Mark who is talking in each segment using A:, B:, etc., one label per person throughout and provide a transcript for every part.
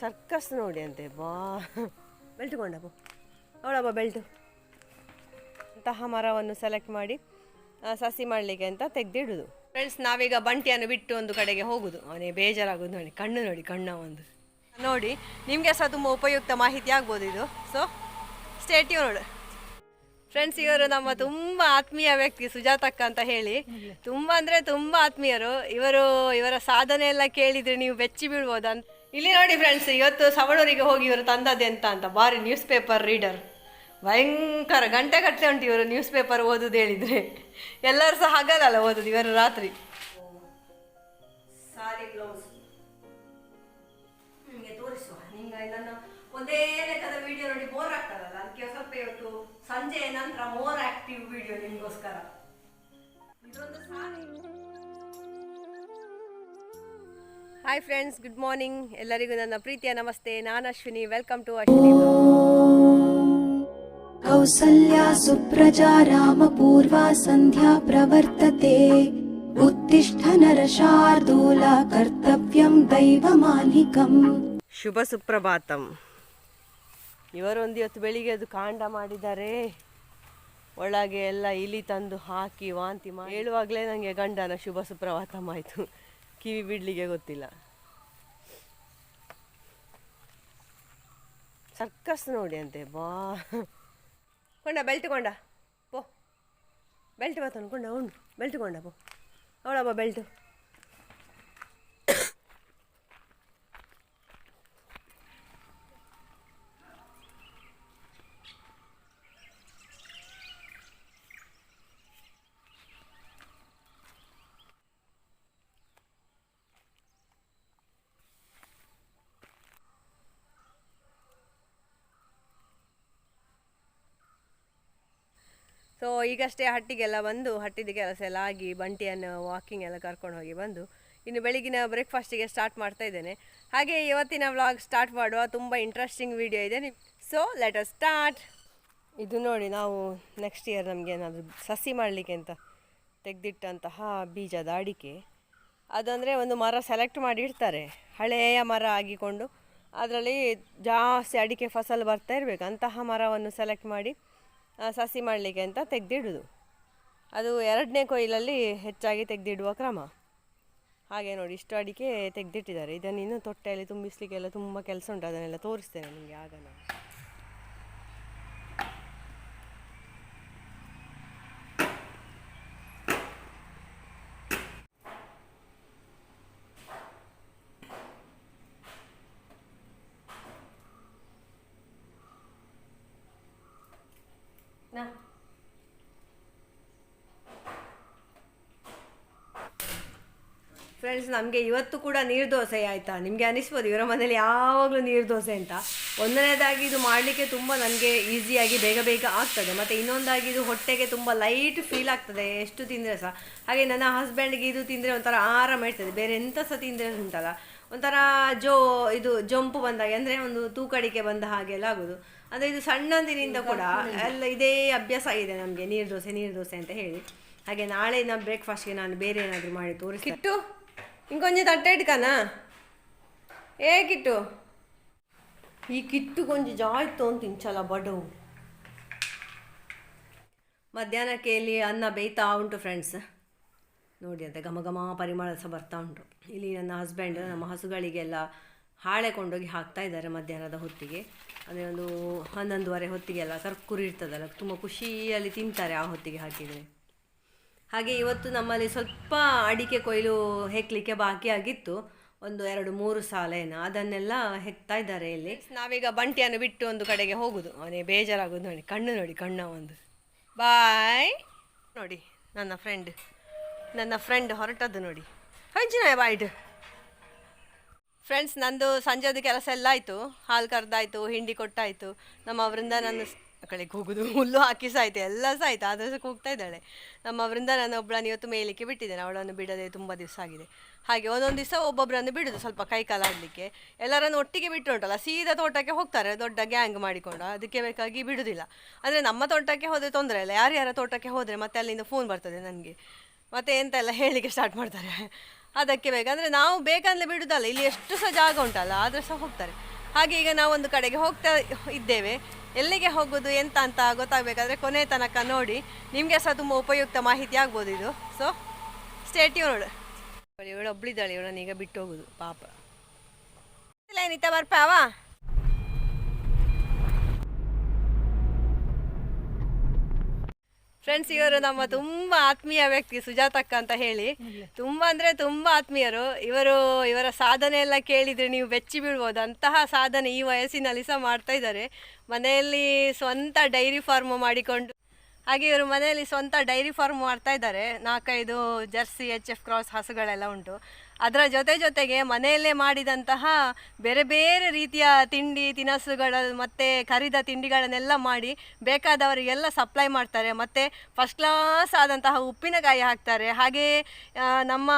A: Circus ನೋಡಿ ಅಂತೆ ಬಾ. ಬೆಲ್ಟ್ ಕೊಂಡಪ್ಪ ನೋಡಪ್ಪ ಬೆಲ್ಟು ಅಂತಹ ಮರವನ್ನು ಸೆಲೆಕ್ಟ್ ಮಾಡಿ ಸಸಿ ಮಾಡಲಿಕ್ಕೆ ಅಂತ ತೆಗೆದಿಡುದು. ಫ್ರೆಂಡ್ಸ್ ನಾವೀಗ ಬಂಟಿಯನ್ನು ಬಿಟ್ಟು ಒಂದು ಕಡೆಗೆ ಹೋಗುದು. ಅವನೇ ಬೇಜಾರಾಗೋದು ನೋಡಿ ಕಣ್ಣು ನೋಡಿ ಕಣ್ಣ ಒಂದು. ನೋಡಿ ನಿಮಗೆ ಸಹ ತುಂಬ ಉಪಯುಕ್ತ ಮಾಹಿತಿ ಆಗ್ಬೋದು ಇದು. ಸೊ ಸ್ಟೇಟ್ಯೂ ನೋಡು. ಫ್ರೆಂಡ್ಸ್ ಇವರು ನಮ್ಮ ತುಂಬ ಆತ್ಮೀಯ ವ್ಯಕ್ತಿ ಸುಜಾತಕ್ಕ ಅಂತ ಹೇಳಿ. ತುಂಬ ಅಂದರೆ ತುಂಬ ಆತ್ಮೀಯರು. ಇವರು ಇವರ ಸಾಧನೆ ಎಲ್ಲ ಕೇಳಿದರೆ ನೀವು ಬೆಚ್ಚಿ ಬೀಳ್ಬೋದು ಅಂತ ಇಲ್ಲಿ ನೋಡಿ ಫ್ರೆಂಡ್ಸ್ ಇವತ್ತು ಸವಳೂರಿಗೆ ಹೋಗಿ ಇವರು ತಂದದ್ದು ಅಂತ ಬಾರಿ ನ್ಯೂಸ್ ಪೇಪರ್ ರೀಡರ್ ಭಯಂಕರ ಗಂಟೆ ಗಟ್ಟಲೆ ಉಂಟು ಇವರು ನ್ಯೂಸ್ ಪೇಪರ್ ಓದುದು ಹೇಳಿದರೆ. ಎಲ್ಲರೂ ಸಹ ಹಗಲಲ್ಲ ಓದುದು ಇವರು ರಾತ್ರಿ. ಸಾರಿ ಬ್ಲೌಸ್ ನಿಮಗೆ ತೋರಿಸುವ. ನಿಂಗೆ ನನ್ನ ಒಂದೇ ಲೆಕ್ಕದ ವಿಡಿಯೋ ನೋಡಿ ಬೋರ್ ಆಗ್ತದಲ್ಲ? ಅದಕ್ಕೆ ಸ್ವಲ್ಪ ಇವತ್ತು ಸಂಜೆ ನಂತರ ಮೋರ್ ಆಕ್ಟಿವ್ ವಿಡಿಯೋ ನಿಮಗೋಸ್ಕರ. ಇದೊಂದು ಸಾರಿ. ಹಾಯ್ ಫ್ರೆಂಡ್ಸ್ ಗುಡ್ ಮಾರ್ನಿಂಗ್ ಎಲ್ಲರಿಗೂ ನನ್ನ ಪ್ರೀತಿಯ ನಮಸ್ತೆ. ನಾನು ಅಶ್ವಿನಿ. ವೆಲ್ಕಮ್ ಟು ಅಶ್ವಿನಿ
B: ಕೌಸಲ್ಯ ಸುಪ್ರಜಾ ರಾಮ ಪೂರ್ವ ಸಂಧ್ಯಾ ಪ್ರವರ್ತತೆ. ಉತ್ತಿಷ್ಠ ನರಶಾರ್ದೂಲ ಕರ್ತವ್ಯಂ ದೈವಮಾನಿಕಂ.
A: ಶುಭ ಸುಪ್ರಭಾತಂ. ಇವರೊಂದು ಇವತ್ತು ಬೆಳಿಗ್ಗೆ ಅದು ಕಾಂಡ ಮಾಡಿದ್ದಾರೆ. ಒಳಗೆ ಎಲ್ಲ ಇಲಿ ತಂದು ಹಾಕಿ ವಾಂತಿ ಮಾಡಿ. ಹೇಳುವಾಗಲೇ ನನಗೆ ಗಂಡನ ಶುಭ ಸುಪ್ರಭಾತಂ ಆಯಿತು. ಕಿವಿ ಬಿಡ್ಲಿಕ್ಕೆ ಗೊತ್ತಿಲ್ಲ. ಸರ್ಕಸ್ ನೋಡಿ ಅಂತೆ ಬಾ. ಕೊಂಡ ಬೆಲ್ಟ್ ಕೊಂಡ. ಪೋ. ಬೆಲ್ಟ್ ಬತ್ತನು ಕೊಂಡ ಉಂಡು ಬೆಲ್ಟ್ ಕೊಂಡ, ಪೋ. ಅವಳಬ್ಬ ಬೆಲ್ಟು ಸೊ ಈಗಷ್ಟೇ ಹಟ್ಟಿಗೆಲ್ಲ ಬಂದು, ಹಟ್ಟಿದ ಕೆಲಸ ಎಲ್ಲ ಆಗಿ, ಬಂಟಿಯನ್ನು ವಾಕಿಂಗ್ ಎಲ್ಲ ಕರ್ಕೊಂಡು ಹೋಗಿ ಬಂದು, ಇನ್ನು ಬೆಳಗಿನ ಬ್ರೇಕ್ಫಾಸ್ಟಿಗೆ ಸ್ಟಾರ್ಟ್ ಮಾಡ್ತಾ ಇದ್ದೇನೆ. ಹಾಗೆ ಇವತ್ತಿನ ವ್ಲಾಗ್ ಸ್ಟಾರ್ಟ್ ಮಾಡುವ ತುಂಬ ಇಂಟ್ರೆಸ್ಟಿಂಗ್ ವಿಡಿಯೋ ಇದೆ ಸೊ ಲೆಟ್ ಅಸ್ ಸ್ಟಾರ್ಟ್ ಇದು ನೋಡಿ ನಾವು ನೆಕ್ಸ್ಟ್ ಇಯರ್ ನಮಗೆ ಏನಾದರೂ ಸಸಿ ಮಾಡಲಿಕ್ಕೆ ಅಂತ ತೆಗೆದಿಟ್ಟಂತಹ ಬೀಜದ ಅಡಿಕೆ. ಅದಂದರೆ ಒಂದು ಮರ ಸೆಲೆಕ್ಟ್ ಮಾಡಿ ಇಡ್ತಾರೆ. ಹಳೆಯ ಮರ ಆಗಿಕೊಂಡು, ಅದರಲ್ಲಿ ಜಾಸ್ತಿ ಅಡಿಕೆ ಫಸಲು ಬರ್ತಾ ಇರಬೇಕು. ಅಂತಹ ಮರವನ್ನು ಸೆಲೆಕ್ಟ್ ಮಾಡಿ ಸಸಿ ಮಾಡಲಿಕ್ಕೆ ಅಂತ ತೆಗೆದಿಡುದು. ಅದು ಎರಡನೇ ಕೊಯ್ಲಲ್ಲಿ ಹೆಚ್ಚಾಗಿ ತೆಗೆದಿಡುವ ಕ್ರಮ. ಹಾಗೆ ನೋಡಿ, ಇಷ್ಟು ಅಡಿಕೆ ತೆಗೆದಿಟ್ಟಿದ್ದಾರೆ. ಇದನ್ನು ಇನ್ನೂ ತೊಟ್ಟೆಯಲ್ಲಿ ತುಂಬಿಸ್ಲಿಕ್ಕೆಲ್ಲ ತುಂಬ ಕೆಲಸ ಉಂಟು. ಅದನ್ನೆಲ್ಲ ತೋರಿಸ್ತೇನೆ ನಿಮಗೆ ಆಗ ನಾನು. ಫ್ರೆಂಡ್ಸ್ ನಮಗೆ ಇವತ್ತು ಕೂಡ ನೀರು ದೋಸೆ ಆಯಿತಾ? ನಿಮಗೆ ಅನಿಸ್ಬೋದು? ಇವರ ಮನೇಲಿ ಯಾವಾಗಲೂ ನೀರು ದೋಸೆ ಅಂತ. ಒಂದನೇದಾಗಿ ಇದು ಮಾಡಲಿಕ್ಕೆ ತುಂಬ ನನಗೆ ಈಸಿಯಾಗಿ ಬೇಗ ಬೇಗ ಆಗ್ತದೆ. ಮತ್ತು ಇನ್ನೊಂದಾಗಿ ಇದು ಹೊಟ್ಟೆಗೆ ತುಂಬ ಲೈಟ್ ಫೀಲ್ ಆಗ್ತದೆ. ಎಷ್ಟು ತಿಂದರೆ ಸಹ. ಹಾಗೆ ನನ್ನ ಹಸ್ಬೆಂಡ್ಗೆ ಇದು ತಿಂದರೆ ಒಂಥರ ಆರಾಮ ಇರ್ತದೆ. ಬೇರೆ ಎಂಥ ಸಹ ತಿಂದರೆ ಉಂಟಲ್ಲ. ಒಂಥರ ಜೋ, ಇದು ಜಂಪು ಬಂದಾಗ, ಅಂದರೆ ಒಂದು ತೂಕಡಿಕೆ ಬಂದ ಹಾಗೆಲ್ಲ ಆಗೋದು. ಅಂದರೆ ಇದು ಸಣ್ಣಂದಿನಿಂದ ಕೂಡ ಎಲ್ಲ ಇದೇ ಅಭ್ಯಾಸ ಆಗಿದೆ ನಮಗೆ. ನೀರು ದೋಸೆ ನೀರು ದೋಸೆ ಅಂತ ಹೇಳಿ. ಹಾಗೆ ನಾಳೆ ನಮ್ಮ ಬ್ರೇಕ್ಫಾಸ್ಟ್ಗೆ ನಾನು ಬೇರೆ ಏನಾದರೂ ಮಾಡಿ ತೋರಿಸಿ ಇಟ್ಕನಾ ಏ ಕಿಟ್ಟು ಈ ಕಿಟ್ಟು ಕೊಂಚ ಜಾಯ್ತು ಅಂತ ಇಂಚಲ್ಲ ಬಡವು ಮಧ್ಯಾಹ್ನಕ್ಕೆ ಇಲ್ಲಿ ಅನ್ನ ಬೇಯ್ತಾ ಉಂಟು ಫ್ರೆಂಡ್ಸ್ ನೋಡಿ ಅಂತ ಘಮ ಘಮ ಪರಿಮಳ ಸಹ ಬರ್ತಾ ಉಂಟು ಇಲ್ಲಿ ನನ್ನ ಹಸ್ಬೆಂಡ್ ನಮ್ಮ ಹಸುಗಳಿಗೆಲ್ಲ ಹಾಳೆ ಕೊಂಡೋಗಿ ಹಾಕ್ತಾ ಇದ್ದಾರೆ ಮಧ್ಯಾಹ್ನದ ಹೊತ್ತಿಗೆ. ಅಂದರೆ ಒಂದು ಹನ್ನೊಂದುವರೆ ಹೊತ್ತಿಗೆಲ್ಲ ಕರ್ಕುರಿ ಇರ್ತದಲ್ಲ, ತುಂಬ ಖುಷಿಯಲ್ಲಿ ತಿಂತಾರೆ ಆ ಹೊತ್ತಿಗೆ ಹಾಕಿದರೆ. ಹಾಗೆ ಇವತ್ತು ನಮ್ಮಲ್ಲಿ ಸ್ವಲ್ಪ ಅಡಿಕೆ ಕೊಯ್ಲು ಹೆಕ್ಕಲಿಕ್ಕೆ ಬಾಕಿ ಆಗಿತ್ತು. ಒಂದು ಎರಡು ಮೂರು ಸಾಲ ಏನು ಅದನ್ನೆಲ್ಲ ಹೆಕ್ತಾ ಇದ್ದಾರೆ ಇಲ್ಲಿ. ನಾವೀಗ ಬಂಟಿಯನ್ನು ಬಿಟ್ಟು ಒಂದು ಕಡೆಗೆ ಹೋಗುದು. ಅವನೇ ಬೇಜಾರಾಗೋದು ನೋಡಿ. ಕಣ್ಣು ನೋಡಿ, ಕಣ್ಣ ಒಂದು. ಬಾಯ್ ನೋಡಿ, ನನ್ನ ಫ್ರೆಂಡ್ ನನ್ನ ಫ್ರೆಂಡ್ ಹೊರಟದ್ದು ನೋಡಿ. ಹಂಚಿನ ಬಾಯ್ಟ್ ಫ್ರೆಂಡ್ಸ್ ನಂದು ಸಂಜೆದು ಕೆಲಸ ಎಲ್ಲ ಆಯಿತು. ಹಾಲು ಕರೆದಾಯ್ತು, ಹಿಂಡಿ ಕೊಟ್ಟಾಯಿತು. ನಮ್ಮ ಅವರಿಂದ ನನ್ನ ಕಡೆಗೆ ಹೋಗುದು, ಹುಲ್ಲು ಹಾಕಿ ಸಾಯ್ತು, ಎಲ್ಲ ಸಾಯ್ತು ಆದರೂ ಸಹ ಕೂಗ್ತಾ ಇದ್ದಾಳೆ. ನಮ್ಮ ಅವರಿಂದ ನಾನು ಒಬ್ಬಳನ್ನು ಇವತ್ತು ಮೇಲಿಕ್ಕೆ ಬಿಟ್ಟಿದ್ದೇನೆ, ಅವಳನ್ನು ಬಿಡದೆ ತುಂಬ ದಿವಸ ಆಗಿದೆ. ಹಾಗೆ ಒಂದೊಂದು ದಿವಸ ಒಬ್ಬೊಬ್ಬರನ್ನು ಬಿಡುದು ಸ್ವಲ್ಪ ಕೈ ಕಾಲಾಡಲಿಕ್ಕೆ ಎಲ್ಲರನ್ನು ಒಟ್ಟಿಗೆ ಬಿಟ್ಟು ಉಂಟಲ್ಲ ಸೀದಾ ತೋಟಕ್ಕೆ ಹೋಗ್ತಾರೆ, ದೊಡ್ಡ ಗ್ಯಾಂಗ್ ಮಾಡಿಕೊಂಡು, ಅದಕ್ಕೆ ಬೇಕಾಗಿ ಬಿಡುವುದಿಲ್ಲ ಅಂದರೆ ನಮ್ಮ ತೋಟಕ್ಕೆ ಹೋದರೆ ತೊಂದರೆ ಇಲ್ಲ, ಯಾರ್ಯಾರ ತೋಟಕ್ಕೆ ಹೋದರೆ ಮತ್ತೆ ಅಲ್ಲಿಂದ ಫೋನ್ ಬರ್ತದೆ ನನಗೆ. ಮತ್ತೆ ಎಂತ ಎಲ್ಲ ಹೇಳಲಿಕ್ಕೆ ಸ್ಟಾರ್ಟ್ ಮಾಡ್ತಾರೆ. ಅದಕ್ಕೆ ಬೇಕಂದರೆ ನಾವು ಬೇಕಂದ್ರೆ ಬಿಡುದಲ್ಲ, ಇಲ್ಲಿ ಎಷ್ಟು ಸಹ ಜಾಗ ಉಂಟಲ್ಲ, ಆದರೂ ಸಹ ಹೋಗ್ತಾರೆ. ಹಾಗೆ ಈಗ ನಾವು ಒಂದು ಕಡೆಗೆ ಹೋಗ್ತಾ ಇದ್ದೇವೆ. ಎಲ್ಲಿಗೆ ಹೋಗೋದು, ಎಂತ ಅಂತ ಗೊತ್ತಾಗಬೇಕಾದ್ರೆ ಕೊನೆ ತನಕ ನೋಡಿ. ನಿಮಗೆ ಸಹ ತುಂಬ ಉಪಯುಕ್ತ ಮಾಹಿತಿ ಆಗ್ಬೋದು ಇದು. ಸೊ ಸ್ಟೇಟ್ಯೂನ್ ಇವಳು ಒಬ್ಳಿದ್ದಾಳೆ ಇವಳನ್ನ ಈಗ ಬಿಟ್ಟು ಹೋಗೋದು, ಪಾಪ. ಏನಿತ್ತ ಬರ್ಪಾವಾ ಫ್ರೆಂಡ್ಸ್ ಇವರು ನಮ್ಮ ತುಂಬಾ ಆತ್ಮೀಯ ವ್ಯಕ್ತಿ ಸುಜಾತಕ್ಕ ಅಂತ ಹೇಳಿ. ತುಂಬಾ ಅಂದ್ರೆ ತುಂಬಾ ಆತ್ಮೀಯರು. ಇವರು ಇವರ ಸಾಧನೆ ಎಲ್ಲ ಕೇಳಿದ್ರೆ ನೀವು ಬೆಚ್ಚಿ ಬೀಳ್ಬೋದು. ಅಂತಹ ಸಾಧನೆ ಈ ವಯಸ್ಸಿನಲ್ಲಿ ಸಹ ಮಾಡ್ತಾ ಇದ್ದಾರೆ. ಮನೆಯಲ್ಲಿ ಸ್ವಂತ ಡೈರಿ ಫಾರ್ಮ್ ಮಾಡಿಕೊಂಡು. ಹಾಗೆ ಇವರು ಮನೆಯಲ್ಲಿ ಸ್ವಂತ ಡೈರಿ ಫಾರ್ಮ್ ಮಾಡ್ತಾ ಇದ್ದಾರೆ. ನಾಲ್ಕೈದು ಜರ್ಸಿ ಎಚ್ ಎಫ್ ಕ್ರಾಸ್ ಹಸುಗಳೆಲ್ಲ ಉಂಟು. ಅದರ ಜೊತೆ ಜೊತೆಗೆ ಮನೆಯಲ್ಲೇ ಮಾಡಿದಂತಹ ಬೇರೆ ಬೇರೆ ರೀತಿಯ ತಿಂಡಿ, ತಿನಸುಗಳ ಮತ್ತು ಕರಿದ ತಿಂಡಿಗಳನ್ನೆಲ್ಲ ಮಾಡಿ ಬೇಕಾದವರಿಗೆಲ್ಲ ಸಪ್ಲೈ ಮಾಡ್ತಾರೆ. ಮತ್ತು ಫಸ್ಟ್ ಕ್ಲಾಸ್ ಆದಂತಹ ಉಪ್ಪಿನಕಾಯಿ ಹಾಕ್ತಾರೆ. ಹಾಗೆ ನಮ್ಮ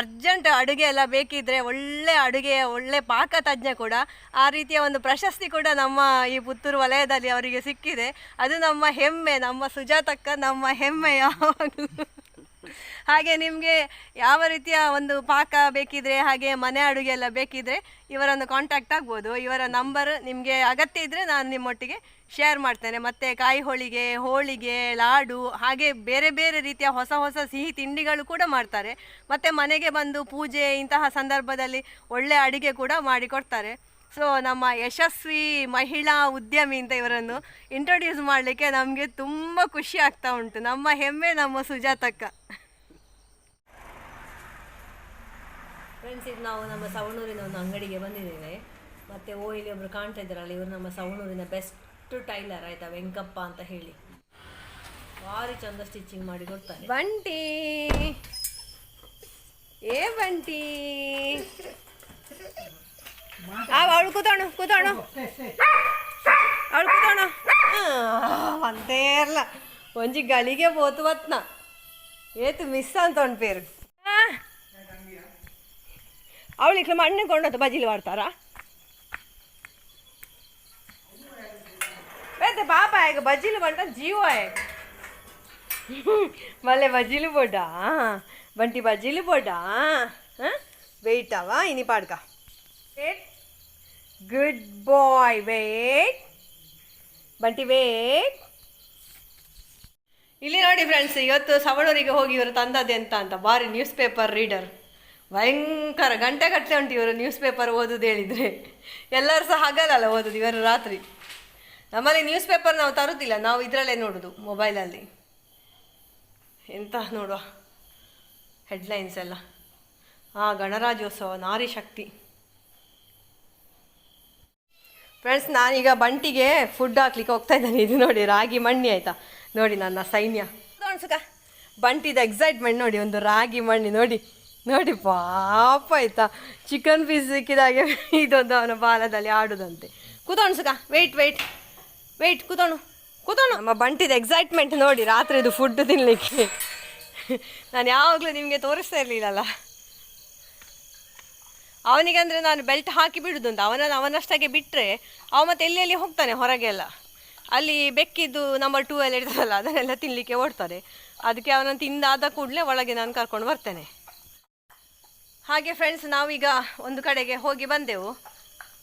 A: ಅರ್ಜೆಂಟ್ ಅಡುಗೆ ಎಲ್ಲ ಬೇಕಿದ್ದರೆ ಒಳ್ಳೆ ಅಡುಗೆ ಒಳ್ಳೆ ಪಾಕ ತಜ್ಞ ಕೂಡ ಆ ರೀತಿಯ ಒಂದು ಪ್ರಶಸ್ತಿ ಕೂಡ ನಮ್ಮ ಈ ಪುತ್ತೂರು ವಲಯದಲ್ಲಿ ಅವರಿಗೆ ಸಿಕ್ಕಿದೆ. ಅದು ನಮ್ಮ ಹೆಮ್ಮೆ, ನಮ್ಮ ಸುಜಾತಕ್ಕ ನಮ್ಮ ಹೆಮ್ಮೆ ಯಾವಾಗಲೂ ಹಾಗೆ ನಿಮಗೆ ಯಾವ ರೀತಿಯ ಒಂದು ಪಾಕ ಬೇಕಿದ್ರೆ, ಹಾಗೆ ಮನೆ ಅಡುಗೆ ಎಲ್ಲ ಬೇಕಿದ್ರೆ ಇವರನ್ನು ಕಾಂಟ್ಯಾಕ್ಟ್ ಆಗ್ಬೋದು. ಇವರ ನಂಬರ್ ನಿಮಗೆ ಅಗತ್ಯ ಇದ್ದರೆ ನಾನು ನಿಮ್ಮೊಟ್ಟಿಗೆ ಶೇರ್ ಮಾಡ್ತೇನೆ. ಮತ್ತು ಕಾಯಿ ಹೋಳಿಗೆ ಹೋಳಿಗೆ, ಲಾಡು, ಹಾಗೆ ಬೇರೆ ಬೇರೆ ರೀತಿಯ ಹೊಸ ಹೊಸ ಸಿಹಿ ತಿಂಡಿಗಳು ಕೂಡ ಮಾಡ್ತಾರೆ. ಮತ್ತು ಮನೆಗೆ ಬಂದು ಪೂಜೆ ಇಂತಹ ಸಂದರ್ಭದಲ್ಲಿ ಒಳ್ಳೆ ಅಡುಗೆ ಕೂಡ ಮಾಡಿಕೊಡ್ತಾರೆ. ಸೊ ನಮ್ಮ ಯಶಸ್ವಿ ಮಹಿಳಾ ಉದ್ಯಮಿ ಅಂತ ಇವರನ್ನು ಇಂಟ್ರೊಡ್ಯೂಸ್ ಮಾಡಲಿಕ್ಕೆ ನಮಗೆ ತುಂಬ ಖುಷಿ ಆಗ್ತಾ ಉಂಟು. ನಮ್ಮ ಹೆಮ್ಮೆ ನಮ್ಮ ಸುಜಾತಕ್ಕ. ಫ್ರೆಂಡ್ಸ್ ಇದು ನಾವು ನಮ್ಮ ಸವಣೂರಿನ ಒಂದು ಅಂಗಡಿಗೆ ಬಂದಿದ್ದೇವೆ. ಮತ್ತು ಓ ಇಲ್ಲಿ ಒಬ್ರು ಕಾಣ್ತಾ ಇದ್ದಾರಲ್ಲ ಇವರು ನಮ್ಮ ಸವಣೂರಿನ ಬೆಸ್ಟ್ ಟೈಲರ್ ಆಯಿತಾ ವೆಂಕಪ್ಪ ಅಂತ ಹೇಳಿ. ಭಾರಿ ಚಂದ ಸ್ಟಿಚಿಂಗ್ ಮಾಡಿ ಕೊಡ್ತಾರೆ. ಬಂಟಿ! ಏ ಬಂಟಿ! ಅವಳು ಕೂತೋಣ ಕೂತೋಣ ಅವಳು ಕೂತೋಣ ಅಂತೇ ಇರಲ್ಲ ಒಂಜಿ ಗಳಿಗೆ ಬೋತು ಬತ್ನ ಏತು ಮಿಸ್ ಅಂತ ಉಂಟು ಪೇರು ಅವಳಿಗೆ ಮಣ್ಣು ಕೊಂಡದ್ದು ಬಜಿಲಿ ಮಾಡ್ತಾರಾ ಬೇತೆ ಪಾಪ ಈಗ ಬಜಿಲು ಬಂಟ ಜೀವ ಮಲ್ಲೆ ಬಜಿಲು ಬೋಡಾ ಬಂಟಿ ಬಜಿಲು ಬೋಡಾ వెయిట్ అవా ఇని పాడుక wait good boy wait Bunty wait ಇಲ್ಲಿ ನೋಡಿ ಫ್ರೆಂಡ್ಸ್ ಇವತ್ತು ಸವಳೂರಿಗೆ ಹೋಗಿ ಇವರು ತಂದದೆ ಎಂತ ಅಂತ? ಬಾರಿ ನ್ಯೂಸ್ ಪೇಪರ್ ರೀಡರ್ ಭಯಂಕರ ಗಂಟೆ ಗಟ್ಟಲೆ ಉಂಟು ಇವರು ನ್ಯೂಸ್ ಪೇಪರ್ ಓದೋದು ಹೇಳಿದರೆ. ಎಲ್ಲರೂ ಸಹ ಹಗಲಲ್ಲ ಓದೋದು ಇವರು ರಾತ್ರಿ. ನಮ್ಮಲ್ಲಿ ನ್ಯೂಸ್ ಪೇಪರ್ ನಾವು ತರುವುದಿಲ್ಲ ನಾವು ಇದರಲ್ಲೇ ನೋಡೋದು ಮೊಬೈಲಲ್ಲಿ ಎಂತ ನೋಡುವ? ಹೆಡ್ಲೈನ್ಸ್ ಎಲ್ಲ. ಆ ಗಣರಾಜ್ಯೋತ್ಸವ, ನಾರಿ ಶಕ್ತಿ. ಫ್ರೆಂಡ್ಸ್ ನಾನೀಗ ಬಂಟಿಗೆ ಫುಡ್ ಹಾಕ್ಲಿಕ್ಕೆ ಹೋಗ್ತಾ ಇದ್ದಾನೆ. ಇದು ನೋಡಿ, ರಾಗಿ ಮಣ್ಣಿ ಆಯ್ತಾ? ನೋಡಿ ನನ್ನ ಸೈನ್ಯ. ಸುಖ ಬಂಟಿದ ಎಕ್ಸೈಟ್ಮೆಂಟ್ ನೋಡಿ, ಒಂದು ರಾಗಿ ಮಣ್ಣಿ ನೋಡಿ. ನೋಡಿ, ಪಾಪ ಆಯ್ತಾ? ಚಿಕನ್ ಪೀಸ್ ಸಿಕ್ಕಿದಾಗೆ ಇದೊಂದು ಅವನ ಬಾಲದಲ್ಲಿ ಆಡೋದಂತೆ. ಕೂತೋಣ ಸುಖ ವೆಯ್ಟ್ ವೆಯ್ಟ್ ವೆಯ್ಟ್ ಕೂತೋಣ. ಕೂತೋಣ. ನಮ್ಮ ಬಂಟಿದ ಎಕ್ಸೈಟ್ಮೆಂಟ್ ನೋಡಿ, ರಾತ್ರಿದು ಫುಡ್ ತಿನ್ನಲಿಕ್ಕೆ ನಾನು ಯಾವಾಗಲೂ ನಿಮಗೆ ತೋರಿಸ್ತಾ ಇರಲಿಲ್ಲಲ್ಲ. ಅವನಿಗಂದ್ರೆ ನಾನು ಬೆಲ್ಟ್ ಹಾಕಿ ಬಿಡುದು ಅಂತ ಅವನನ್ನು ಅವನಷ್ಟಾಗೆ ಬಿಟ್ಟರೆ ಅವ ಮತ್ತೆ ಎಲ್ಲಿ ಎಲ್ಲಿ ಹೋಗ್ತಾನೆ ಹೊರಗೆಲ್ಲ ಅಲ್ಲಿ ಬೆಕ್ಕಿದ್ದು ನಂಬರ್ ಟೂ ಎಲ್ಲ ಇರ್ತದಲ್ಲ, ಅದನ್ನೆಲ್ಲ ತಿನ್ನಲಿಕ್ಕೆ ಓಡ್ತಾರೆ. ಅದಕ್ಕೆ ಅವನನ್ನು ತಿಂದಾದ ಕೂಡಲೇ ಒಳಗೆ ನಾನು ಕರ್ಕೊಂಡು ಬರ್ತೇನೆ. ಹಾಗೆ ಫ್ರೆಂಡ್ಸ್ ನಾವೀಗ ಒಂದು ಕಡೆಗೆ ಹೋಗಿ ಬಂದೆವು.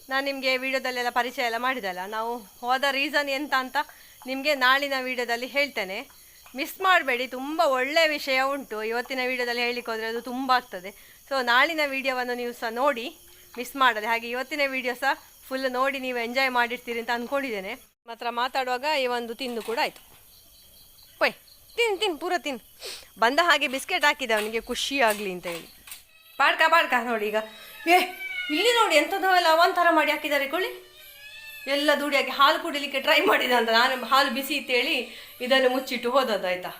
A: ನಾನು ನಿಮಗೆ ವೀಡಿಯೋದಲ್ಲೆಲ್ಲ ಪರಿಚಯ ಎಲ್ಲ ಮಾಡಿದಲ್ಲ? ನಾವು ಹೋದ ರೀಸನ್ ಎಂತ ಅಂತ ನಿಮಗೆ ನಾಳಿನ ವಿಡಿಯೋದಲ್ಲಿ ಹೇಳ್ತೇನೆ. ಮಿಸ್ ಮಾಡಬೇಡಿ, ತುಂಬ ಒಳ್ಳೆಯ ವಿಷಯ ಉಂಟು. ಇವತ್ತಿನ ವಿಡಿಯೋದಲ್ಲಿ ಹೇಳಿಕ್ಕೆ ಅದು ತುಂಬ ಆಗ್ತದೆ. ಸೊ ನಾಳಿನ ವಿಡಿಯೋವನ್ನು ನೀವು ಸಹ ನೋಡಿ ಮಿಸ್ ಮಾಡದೆ. ಹಾಗೆ ಇವತ್ತಿನ ವಿಡಿಯೋ ಸಹ ಫುಲ್ ನೋಡಿ ನೀವು ಎಂಜಾಯ್ ಮಾಡಿರ್ತೀರಿ ಅಂತ ಅಂದ್ಕೊಂಡಿದ್ದೇನೆ ಮಾತ್ರ ಮಾತಾಡುವಾಗ ಈ ಒಂದು ತಿಂದು ಕೂಡ ಆಯಿತು. ಪೈ ತಿನ್ ತಿನ್, ಪೂರ ತಿನ್. ಬಂದ ಹಾಗೆ ಬಿಸ್ಕೆಟ್ ಹಾಕಿದೆ ಅವನಿಗೆ, ಖುಷಿ ಆಗಲಿ ಅಂತ ಹೇಳಿ. ಪಾಡ್ಕ ಪಾಡ್ಕ ನೋಡಿ ಈಗ. ಏ, ಇಲ್ಲಿ ನೋಡಿ ಎಂಥದ್ದು ಎಲ್ಲ ಮಾಡಿ ಹಾಕಿದ್ದಾರೆ ಕೊಳ್ಳಿ ಎಲ್ಲ ದುಡಿ ಹಾಕಿ ಹಾಲು ಕುಡಿಲಿಕ್ಕೆ ಟ್ರೈ ಮಾಡಿದ ಅಂತ ನಾನು ಹಾಲು ಬಿಸಿ ಇತ್ತೇಳಿ ಇದನ್ನು ಮುಚ್ಚಿಟ್ಟು ಹೋದದ್ದು ಆಯಿತಾ.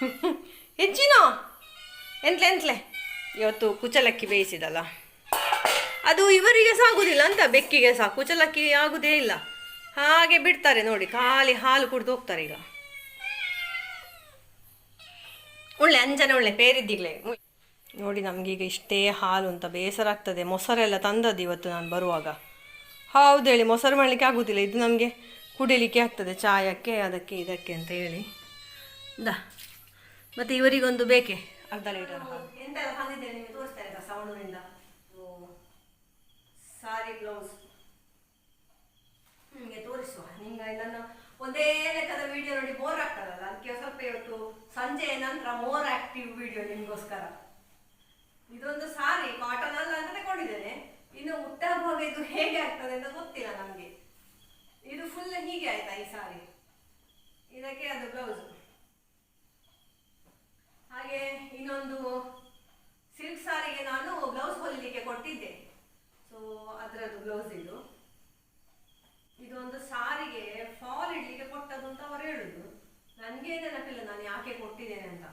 A: ಹೆಚ್ಚಿನ? ಎಂತ್ಲೆ ಎಂತ್ಲೆ ಇವತ್ತು ಕುಚಲಕ್ಕಿ ಬೇಯಿಸಿದಲ್ಲ? ಅದು ಇವರಿಗೆ ಸಾಗುದಿಲ್ಲ ಅಂತ, ಬೆಕ್ಕಿಗೆ ಸಹ ಕುಚಲಕ್ಕಿ ಆಗುದೇ ಇಲ್ಲ. ಹಾಗೆ ಬಿಡ್ತಾರೆ ನೋಡಿ, ಖಾಲಿ ಹಾಲು ಕುಡಿದು ಹೋಗ್ತಾರೆ ಈಗ. ಒಳ್ಳೆ ಅಂಜನೆ, ಒಳ್ಳೆ ಪೇರಿದ್ದಿಗ್ಲೆ. ನೋಡಿ ನಮಗೀಗ ಇಷ್ಟೇ ಹಾಲು ಅಂತ ಬೇಸರ ಆಗ್ತದೆ. ಮೊಸರೆಲ್ಲ ತಂದದ್ದು ಇವತ್ತು ನಾನು ಬರುವಾಗ. ಹೌದು ಹೇಳಿ, ಮೊಸರು ಮಾಡಲಿಕ್ಕೆ ಆಗುದಿಲ್ಲ, ಇದು ನಮಗೆ ಕುಡಿಲಿಕ್ಕೆ ಆಗ್ತದೆ, ಚಾಯಕ್ಕೆ, ಅದಕ್ಕೆ ಇದಕ್ಕೆ ಅಂತ ಹೇಳಿ. ದ, ಮತ್ತು ಇವರಿಗೊಂದು ಬೇಕೆ? ಅರ್ಧ ಲೀಟರ್ ಹಾಲು. ಎಂತೆಲ್ಲ ತಂದಿದ್ದೇನೆ, ನಿಮಗೆ ತೋರಿಸ್ತಾರೆ ಮಂಗಳೂರಿಂದ ಸೌಂಡ್ನಿಂದ ಸಾರಿ ಬ್ಲೌಸ್ ನಿಮಗೆ ತೋರಿಸುವ. ನಿಮ್ಗೆ ನನ್ನ ಒಂದೇ ಲೆಕ್ಕದ ವಿಡಿಯೋ ನೋಡಿ ಬೋರ್ ಆಗ್ತದಲ್ಲ? ಅದಕ್ಕೆ ಸ್ವಲ್ಪ ಇವತ್ತು ಸಂಜೆ ನಂತರ ಮೋರ್ ಆಕ್ಟಿವ್ ವಿಡಿಯೋ ನಿಮಗೋಸ್ಕರ. ಇದೊಂದು ಸಾರಿ ಕಾಟನ್ ಅಲ್ಲ ಅಂತ ತಗೊಂಡಿದ್ದೇನೆ. ಇನ್ನು ಉಟ್ಟ ಭಾಗ ಇದು ಹೇಗೆ ಆಗ್ತದೆ ಅಂತ ಗೊತ್ತಿಲ್ಲ ನಮಗೆ. ಇದು ಫುಲ್ ಹೀಗೆ ಆಯ್ತಾ ಈ ಸಾರಿ? ಇದಕ್ಕೆ ಅದು ಬ್ಲೌಸ್ ಹಾಗೆ ಇನ್ನೊಂದು ಸಿಲ್ಕ್ ಸಾರಿಗೆ ನಾನು ಬ್ಲೌಸ್ ಹೊಲಿಲಿಕ್ಕೆ ಕೊಟ್ಟಿದ್ದೆ. ಸೊ ಅದರದ್ದು ಬ್ಲೌಸ್ ಇದು. ಇದೊಂದು ಸಾರಿಗೆ ಫಾಲ್ ಇಡ್ಲಿಕ್ಕೆ ಕೊಟ್ಟದ್ದು ಅಂತ ಅವರು ಹೇಳುದು ನನಗೆ ನೆನಪಿಲ್ಲ ನಾನು ಯಾಕೆ ಕೊಟ್ಟಿದ್ದೇನೆ ಅಂತ.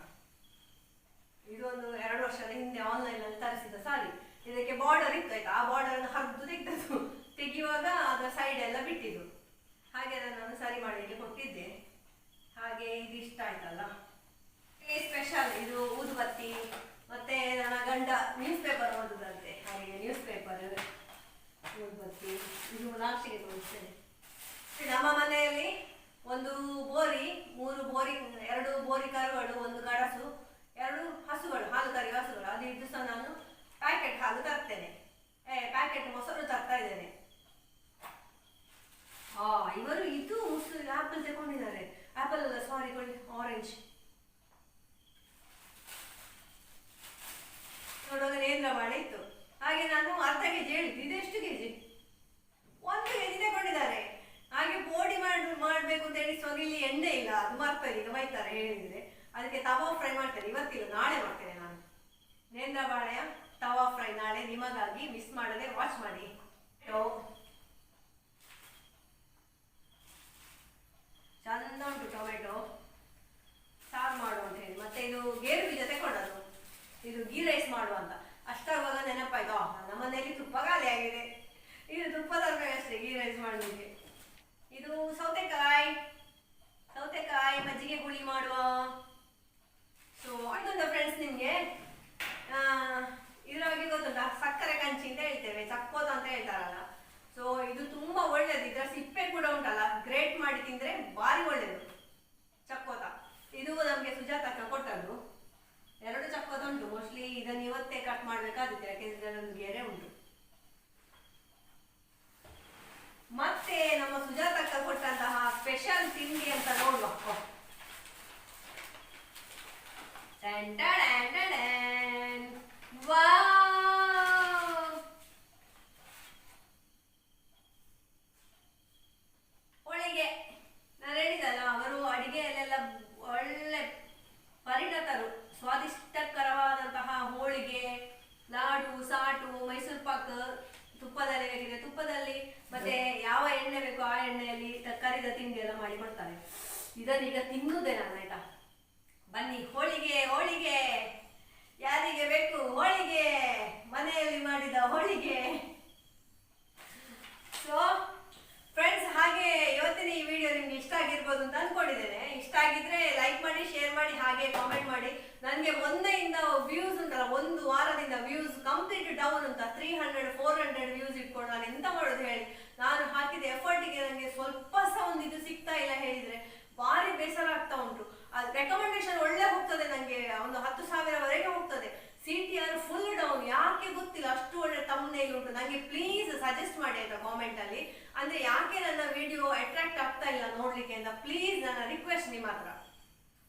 A: ಇದೊಂದು ಎರಡು ವರ್ಷದ ಹಿಂದೆ ಆನ್ಲೈನ್ ಅಲ್ಲಿ ತರಿಸಿದ ಸಾರಿ. ಇದಕ್ಕೆ ಬಾರ್ಡರ್ ಇತ್ತು, ಆಯ್ತಾ? ಆ ಬಾರ್ಡರ್ ಹರಿದು ತೆಗ್ದದ್ದು. ತೆಗೆಯುವಾಗ ಅದರ ಸೈಡ್ ಎಲ್ಲ ಬಿಟ್ಟಿದ್ದು. ಹಾಗೆ ನಾನು ಸರಿ ಮಾಡಲಿಕ್ಕೆ ಕೊಟ್ಟಿದ್ದೆ. ಹಾಗೆ ಇದು ಇಷ್ಟ ಆಯ್ತಲ್ಲ ಸ್ಪೆಷಲ್ ಇದು ಊದುಬತ್ತಿ. ಮತ್ತೆ ನನ್ನ ಗಂಡ ನ್ಯೂಸ್ ಪೇಪರ್ ಓದುದಂತೆ, ಹಾಗೆ ನ್ಯೂಸ್ ಪೇಪರ್ ಓದ್ಬತ್ತಿ ಇದು ಲಾಸ್ಟಿಗೆ ತೋರಿಸ್ತೇನೆ. ನಮ್ಮ ಮನೆಯಲ್ಲಿ ಒಂದು ಬೋರಿ, ಮೂರು ಬೋರಿ, ಎರಡು ಬೋರಿ ಕರುಗಳು, ಒಂದು ಗಡಸು ಎರಡು ಹಸುಗಳು, ಹಾಲು ಕರೆಯುವ ಹಸುಗಳು. ಅದು ಇದು ಸಹ ನಾನು ಪ್ಯಾಕೆಟ್ ಹಾಲು ತರ್ತೇನೆ. ಏ ಪ್ಯಾಕೆಟ್ ಮೊಸರು ತರ್ತಾ ಇದ್ದೇನೆ. ಹಾ ಇವರು ಇದು ಮೊಸರು ಆಪಲ್ ತಗೊಂಡಿದ್ದಾರೆ. ಆಪಲ್ ಅಲ್ಲ ಸಾರಿ ಆರೆಂಜ್ ನೋಡುವಾಗ ನೇಂದ್ರ ಮಾಡಿ ಇತ್ತು ಹಾಗೆ ನಾನು ಅರ್ಧ ಕೆಜಿ ಹೇಳಿದ್ದು, ಇದು ಎಷ್ಟು ಕೆಜಿ? ಒಂದು ಕೆಜಿ ತಗೊಂಡಿದ್ದಾರೆ. ಹಾಗೆ ಪೋಡಿ ಮಾಡ್, ಮಾಡಬೇಕು ಅಂತ ಎಣಿಸುವಾಗ ಇಲ್ಲಿ ಎಣ್ಣೆ ಇಲ್ಲ, ಅದು ಮರ್ತದೆ, ಈಗ ಬೈತಾರೆ ಹೇಳಿದ್ರೆ. ಅದಕ್ಕೆ ತವಾ ಫ್ರೈ ಮಾಡ್ತಾರೆ ಇವತ್ತಿಲ್ಲ, ನಾಳೆ ಮಾಡ್ತೇನೆ ನಾನು. ನೇಂದ್ರ ಬಾಳೆಯ ತವಾ ಫ್ರೈ, ನಾಳೆ ನಿಮಗಾಗಿ ಮಿಸ್ ಮಾಡದೆ ವಾಚ್ ಮಾಡಿ. ಚಂದ ಉಂಟು ಟೊಮೆಟೊ. ಸಾರು ಮಾಡು ಅಂತ ಹೇಳಿ. ಮತ್ತೆ ಇದು ಗೇರು ಬೀಜ ತಗೊಂಡದ್ದು ಇದು ಗೀ ರೈಸ್ ಮಾಡುವ ಅಂತ ಆ, ನಮ್ಮ ಮನೆಯಲ್ಲಿ ತುಪ್ಪ ಖಾಲಿ ಆಗಿದೆ. ಇದು ತುಪ್ಪ ತರಕಾರಿ ಅಷ್ಟೇ ಗೀ ರೈಸ್ ಮಾಡಲಿಕ್ಕೆ. ಇದು ಸೌತೆಕಾಯಿ. ಸೌತೆಕಾಯಿ ಮಜ್ಜಿಗೆ ಹುಳಿ ಮಾಡುವ. ಸೊ ಅದೊಂದು ಫ್ರೆಂಡ್ಸ್ ನಿಮಗೆ ಬಗ್ಗೆ ಗೊತ್ತುಂಟ? ಸಕ್ಕರೆ ಕಂಚಿ ಅಂತ ಹೇಳ್ತೇವೆ. ಚಕ್ಕೋತ ಅಂತ ಹೇಳ್ತಾರಲ್ಲ. ಸೊ ಇದು ತುಂಬಾ ಒಳ್ಳೇದು ಇದರ ಸಿಪ್ಪೆ ಕೂಡ ಉಂಟಲ್ಲ? ಗ್ರೇಟ್ ಮಾಡಿ ತಿಂದ್ರೆ ಭಾರಿ ಒಳ್ಳೇದು ಚಕ್ಕೋತ ಇದು ನಮಗೆ ಸುಜಾತಕ್ಕ ಕೊಟ್ಟದ್ದು ಎರಡು ಚಕ್ಕೋತ ಉಂಟು ಮೋಸ್ಟ್ಲಿ ಇದನ್ನು ಇವತ್ತೇ ಕಟ್ ಮಾಡಬೇಕಾಗುತ್ತೆ ಯಾಕೆಂದ್ರೆ ಅದೊಂದು ಗೆರೆ ಉಂಟು. ಮತ್ತೆ ನಮ್ಮ ಸುಜಾತಕ್ಕ ಕೊಟ್ಟಂತಹ ಸ್ಪೆಷಲ್ ತಿಂಡಿ ಅಂತ ನೋಡುವ ಓ. ಟನ್ ಟಡನ್ ಟಡನ್. ವಾವ್! ಹೋಳಿಗೆ ನಾನು ಹೇಳಿದಲ್ಲ ಅವರು ಅಡಿಗೆಯಲ್ಲೆಲ್ಲ ಒಳ್ಳೆ ಪರಿಣತರು ಸ್ವಾದಿಷ್ಟಕರವಾದಂತಹ ಹೋಳಿಗೆ ಲಾಡು ಸಾಟು ಮೈಸೂರು ಪಾಕ್ ತುಪ್ಪದಲ್ಲಿ ಬೇಕಿದ್ರೆ ತುಪ್ಪದಲ್ಲಿ ಮತ್ತೆ ಯಾವ ಎಣ್ಣೆ ಬೇಕೋ ಆ ಎಣ್ಣೆಯಲ್ಲಿ ತ- ಕರಿದ ತಿಂಡಿ ಎಲ್ಲ ಮಾಡಿ ಕೊಡ್ತಾರೆ ಇದನ್ನೀಗ ತಿನ್ನುವುದೇ ನಾನು, ಆಯ್ತಾ? ಬನ್ನಿ, ಹೋಳಿಗೆ ಹೋಳಿಗೆ. ಯಾರಿಗೆ ಬೇಕು? ಹೋಳಿಗೆ. ಮನೆಯಲ್ಲಿ ಮಾಡಿದ ಹೋಳಿಗೆ. ಸೊ ಫ್ರೆಂಡ್ಸ್ ಹಾಗೆ ಇವತ್ತಿನ ಈ ವಿಡಿಯೋ ನಿಮ್ಗೆ ಇಷ್ಟ ಆಗಿರ್ಬೋದು ಅಂತ ಅನ್ಕೊಂಡಿದ್ದೇನೆ. ಇಷ್ಟ ಆಗಿದ್ರೆ ಲೈಕ್ ಮಾಡಿ ಶೇರ್ ಮಾಡಿ, ಹಾಗೆ ಕಾಮೆಂಟ್ ಮಾಡಿ. ನನಗೆ ಒಂದೆಯಿಂದ ವ್ಯೂಸ್ ಉಂಟಲ್ಲ, ಒಂದು ವಾರದಿಂದ ವ್ಯೂಸ್ ಕಂಪ್ಲೀಟ್ ಡೌನ್ ಅಂತ three hundred four hundred views ಇಟ್ಕೊಂಡು ನಾನು ಎಂತ ಮಾಡೋದು ಹೇಳಿ? ನಾನು ಹಾಕಿದ ಎಫರ್ಟಿಗೆ ನನಗೆ ಸ್ವಲ್ಪ ಸಹ ಒಂದು ಇದು ಸಿಗ್ತಾ ಇಲ್ಲ ಹೇಳಿದ್ರೆ. ಭಾರಿ ಬೇಸರ ಆಗ್ತಾ ಉಂಟು. ರೆಕಮೆಂಡೇಶನ್ ಒಳ್ಳೆ ಹೋಗ್ತದೆ ನನಗೆ ಒಂದು ಹತ್ತು ಸಾವಿರವರೆಗೆ ಹೋಗ್ತದೆ. C T R full down ಯಾಕೆ ಗೊತ್ತಿಲ್ಲ, ಅಷ್ಟು ಒಳ್ಳೆ ತಮ್ಮನೇಲ್ ಉಂಟು. ನನಗೆ ಪ್ಲೀಸ್ ಸಜೆಸ್ಟ್ ಮಾಡಿ ಆಯ್ತಾ ಕಾಮೆಂಟ್ ಅಲ್ಲಿ. ಅಂದ್ರೆ ಯಾಕೆ ನನ್ನ ವಿಡಿಯೋ ಅಟ್ರಾಕ್ಟ್ ಆಗ್ತಾ ಇಲ್ಲ ನೋಡ್ಲಿಕ್ಕೆ ಅಂತ ಪ್ಲೀಸ್ ನನ್ನ ರಿಕ್ವೆಸ್ಟ್ ನಿಮ್ಮ ಹತ್ರ.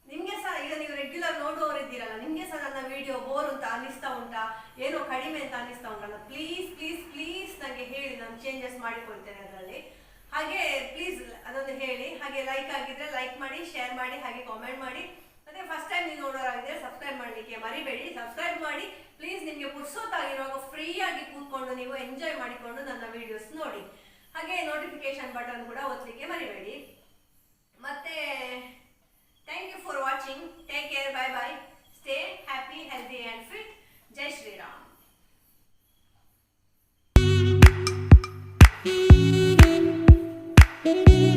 A: ನಿಮ್ಗೆ ಸಹ, ಈಗ ನೀವು ರೆಗ್ಯುಲರ್ ನೋಡುವವರು ಇದ್ದೀರಲ್ಲ, ನಿಮ್ಗೆ ಸಹ ನನ್ನ ವಿಡಿಯೋ ಬೋರ್ ಅಂತ ಅನಿಸ್ತಾ ಉಂಟಾ, ಏನೋ ಕಡಿಮೆ ಅಂತ ಅನಿಸ್ತಾ ಉಂಟಲ್ಲ. ಪ್ಲೀಸ್ ಪ್ಲೀಸ್ ಪ್ಲೀಸ್ ನನಗೆ ಹೇಳಿ, ನಾನು ಚೇಂಜಸ್ ಮಾಡಿಕೊಳ್ತೇನೆ ಅದರಲ್ಲಿ. ಹಾಗೆ ಪ್ಲೀಸ್ ಅದೊಂದು ಹೇಳಿ. ಹಾಗೆ ಲೈಕ್ ಆಗಿದ್ರೆ ಲೈಕ್ ಮಾಡಿ ಶೇರ್ ಮಾಡಿ, ಹಾಗೆ ಕಾಮೆಂಟ್ ಮಾಡಿ. ಮತ್ತೆ ಫಸ್ಟ್ ಟೈಮ್ ನೀವು ನೋಡೋರಾಗಿದ್ರೆ ಸಬ್ಸ್ಕ್ರೈಬ್ ಮಾಡಲಿಕ್ಕೆ ಮರಿಬೇಡಿ. ಸಬ್ಸ್ಕ್ರೈಬ್ ಮಾಡಿ. ಪ್ಲೀಸ್ ನಿಮಗೆ ಪುರ್ಸೋತಾಗಿರುವಾಗ ಫ್ರೀ ಆಗಿ ಕೂತ್ಕೊಂಡು ನೀವು ಎಂಜಾಯ್ ಮಾಡಿಕೊಂಡು ನನ್ನ ವಿಡಿಯೋಸ್ ನೋಡಿ. ಹಾಗೆ ನೋಟಿಫಿಕೇಶನ್ ಬಟನ್ ಕೂಡ ಓದಲಿಕ್ಕೆ ಮರಿಬೇಡಿ. ಮತ್ತೆ thank you for watching take care bye bye stay happy healthy and fit Jai Shriram Thank you.